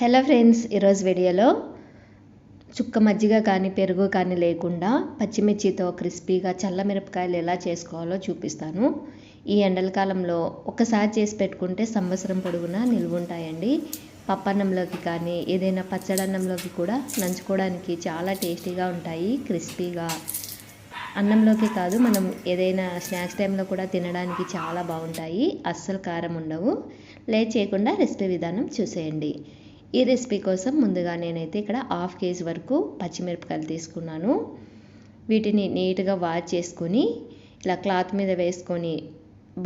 Hello friends ఈరోజు వీడియోలో చుక్క మజ్జిగ కానీ పెరుగు కానీ లేకుండా పచ్చిమిర్చితో క్రిస్పీగా చల్ల మిరపకాయలు ఎలా చేసుకోవాలో చూపిస్తాను. ఈ ఎండల కాలంలో ఒకసారి చేసి పెట్టుకుంటే సంవత్సరం పొడుగునా నిల్వుంటాయండి. పప్పన్నంలోకి కానీ ఏదైనా పచ్చడన్నంలోకి కూడా నంచుకోవడానికి చాలా టేస్టీగా ఉంటాయి క్రిస్పీగా. అన్నంలోకి కాదు మనం ఏదైనా స్నాక్స్ టైంలో కూడా తినడానికి చాలా బాగుంటాయి అస్సలు కారం ఉండవు. లేట్ చేయకుండా రెసిపీ విధానం చూసేయండి. ఈ రెసిపీ కోసం ముందుగా నేనైతే ఇక్కడ హాఫ్ కేజీ వరకు పచ్చిమిరపకాయలు తీసుకున్నాను. వీటిని నీట్గా వాష్ చేసుకొని ఇలా క్లాత్ మీద వేసుకొని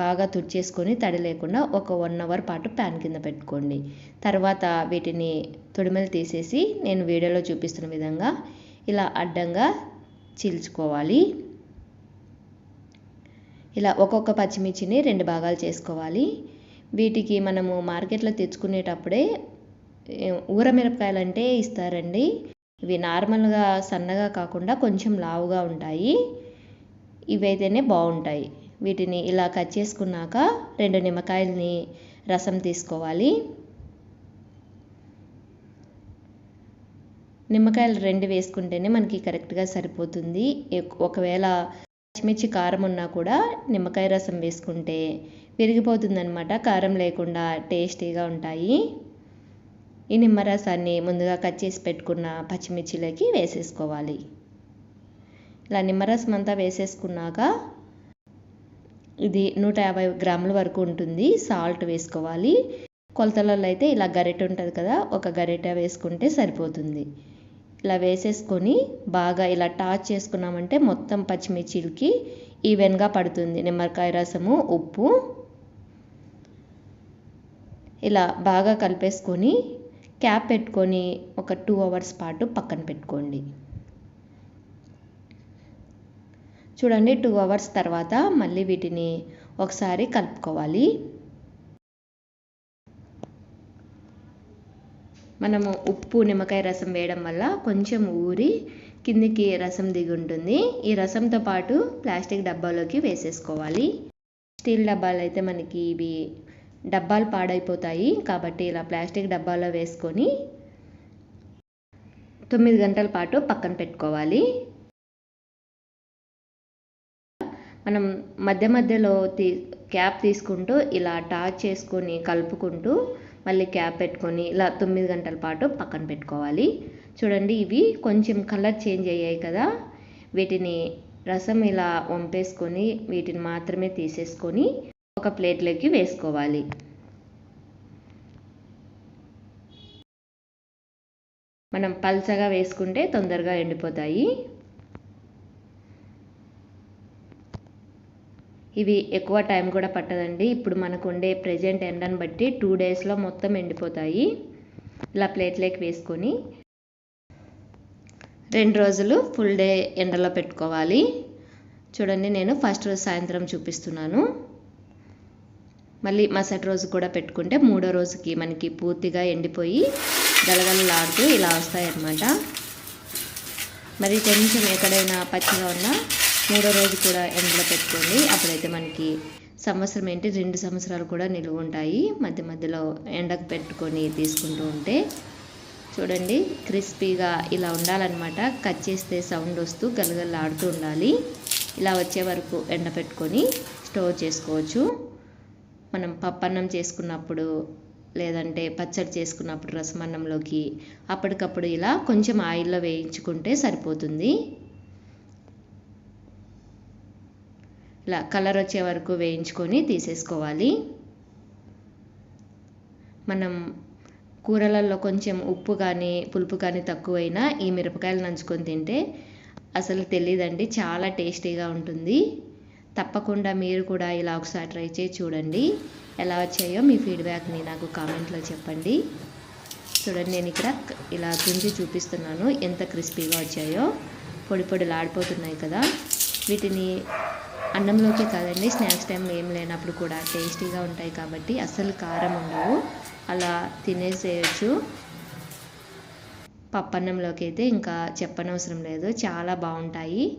బాగా తుడిచేసుకొని తడి లేకుండా ఒక వన్ అవర్ పాటు ప్యాన్ కింద పెట్టుకోండి. తర్వాత వీటిని తొడిమలు తీసేసి నేను వీడియోలో చూపిస్తున్న విధంగా ఇలా అడ్డంగా చీల్చుకోవాలి. ఇలా ఒక్కొక్క పచ్చిమిర్చిని రెండు భాగాలు చేసుకోవాలి. వీటికి మనము మార్కెట్లో తెచ్చుకునేటప్పుడే ఊర మిరపకాయలు అంటే ఇస్తారండి. ఇవి నార్మల్గా సన్నగా కాకుండా కొంచెం లావుగా ఉంటాయి. ఇవైతేనే బాగుంటాయి. వీటిని ఇలా కట్ చేసుకున్నాక రెండు నిమ్మకాయలని రసం తీసుకోవాలి. నిమ్మకాయలు రెండు వేసుకుంటేనే మనకి కరెక్ట్గా సరిపోతుంది. ఒకవేళ పచ్చిమిర్చి కారం ఉన్నా కూడా నిమ్మకాయ రసం వేసుకుంటే విరిగిపోతుందనమాట కారం లేకుండా టేస్టీగా ఉంటాయి. ఈ నిమ్మరసాన్ని ముందుగా కట్ చేసి పెట్టుకున్న పచ్చిమిర్చిలోకి వేసేసుకోవాలి. ఇలా నిమ్మరసం అంతా వేసేసుకున్నాక ఇది నూట యాభై గ్రాముల వరకు ఉంటుంది. సాల్ట్ వేసుకోవాలి. కొలతలలో అయితే ఇలా గరిటె ఉంటుంది కదా ఒక గరిటె వేసుకుంటే సరిపోతుంది. ఇలా వేసేసుకొని బాగా ఇలా టాచ్ చేసుకున్నామంటే మొత్తం పచ్చిమిర్చిలకి ఈవెన్గా పడుతుంది. నిమ్మకాయ రసము ఉప్పు. ఇలా బాగా కలిపేసుకొని క్యాప్ పెట్టుకొని ఒక టూ అవర్స్ పాటు పక్కన పెట్టుకోండి. చూడండి టూ అవర్స్ తర్వాత మళ్ళీ వీటిని ఒకసారి కలుపుకోవాలి. మనము ఉప్పు నిమ్మకాయ రసం వేయడం వల్ల కొంచెం ఊరి కిందికి రసం దిగి ఉంటుంది. ఈ రసంతో పాటు ప్లాస్టిక్ డబ్బాలోకి వేసేసుకోవాలి. స్టీల్ డబ్బాలు అయితే మనకి ఇవి డబ్బాలు పాడైపోతాయి. కాబట్టి ఇలా ప్లాస్టిక్ డబ్బాలో వేసుకొని తొమ్మిది గంటల పాటు పక్కన పెట్టుకోవాలి. మనం మధ్య మధ్యలో తీ క్యాప్ తీసుకుంటూ ఇలా టాచ్ చేసుకొని కలుపుకుంటూ మళ్ళీ క్యాప్ పెట్టుకొని ఇలా తొమ్మిది గంటల పాటు పక్కన పెట్టుకోవాలి. చూడండి ఇవి కొంచెం కలర్ చేంజ్ అయ్యాయి కదా. వీటిని రసం ఇలా వంపేసుకొని వీటిని మాత్రమే తీసేసుకొని ఒక ప్లేట్లోకి వేసుకోవాలి. మనం పల్చగా వేసుకుంటే తొందరగా ఎండిపోతాయి. ఇవి ఎక్కువ టైం కూడా పట్టదండి. ఇప్పుడు మనకు ఉండే ప్రజెంట్ ఎండను బట్టి టూ డేస్లో మొత్తం ఎండిపోతాయి. ఇలా ప్లేట్లోకి వేసుకొని రెండు రోజులు ఫుల్ డే ఎండలో పెట్టుకోవాలి. చూడండి నేను ఫస్ట్ రోజు సాయంత్రం చూపిస్తున్నాను. మళ్ళీ మరుసటి రోజు కూడా పెట్టుకుంటే మూడో రోజుకి మనకి పూర్తిగా ఎండిపోయి గలగలలాడుతూ ఇలా వస్తాయన్నమాట. మరి కొంచెం ఎక్కడైనా పచ్చిగా ఉన్నా మూడో రోజు కూడా ఎండలో పెట్టుకోండి. అప్పుడైతే మనకి సంవత్సరం ఏంటి? రెండు సంవత్సరాలు కూడా నిలువ ఉంటాయి. మధ్య మధ్యలో ఎండకు పెట్టుకొని తీసుకుంటూ ఉంటే చూడండి క్రిస్పీగా ఇలా ఉండాలన్నమాట. కట్ చేస్తే సౌండ్ వస్తూ గలగలాడుతూ ఉండాలి. ఇలా వచ్చే వరకు ఎండ పెట్టుకొని స్టోర్ చేసుకోవచ్చు. మనం పప్పన్నం చేసుకున్నప్పుడు లేదంటే పచ్చడి చేసుకున్నప్పుడు రసమన్నంలోకి అప్పటికప్పుడు ఇలా కొంచెం ఆయిల్లో వేయించుకుంటే సరిపోతుంది. ఇలా కలర్ వచ్చే వరకు వేయించుకొని తీసేసుకోవాలి. మనం కూరలలో కొంచెం ఉప్పు కానీ పులుపు కానీ తక్కువైనా ఈ మిరపకాయలు నంచుకొని తింటే అసలు తెలియదండి చాలా టేస్టీగా ఉంటుంది. తప్పకుండా మీరు కూడా ఇలా ఒకసారి ట్రై చేసి చూడండి. ఎలా వచ్చాయో మీ ఫీడ్బ్యాక్ని నాకు కామెంట్లో చెప్పండి. చూడండి నేను ఇక్కడ ఇలా గుంజి చూపిస్తున్నాను. ఎంత క్రిస్పీగా వచ్చాయో. పొడి పొడిలు కదా. వీటిని అన్నంలోకి కాదండి స్నాక్స్ టైంలో ఏం లేనప్పుడు కూడా టేస్టీగా ఉంటాయి కాబట్టి అస్సలు కారం ఉండవు. అలా తినేసేయచ్చు. పప్పన్నంలోకి అయితే ఇంకా చెప్పనవసరం లేదు. చాలా బాగుంటాయి.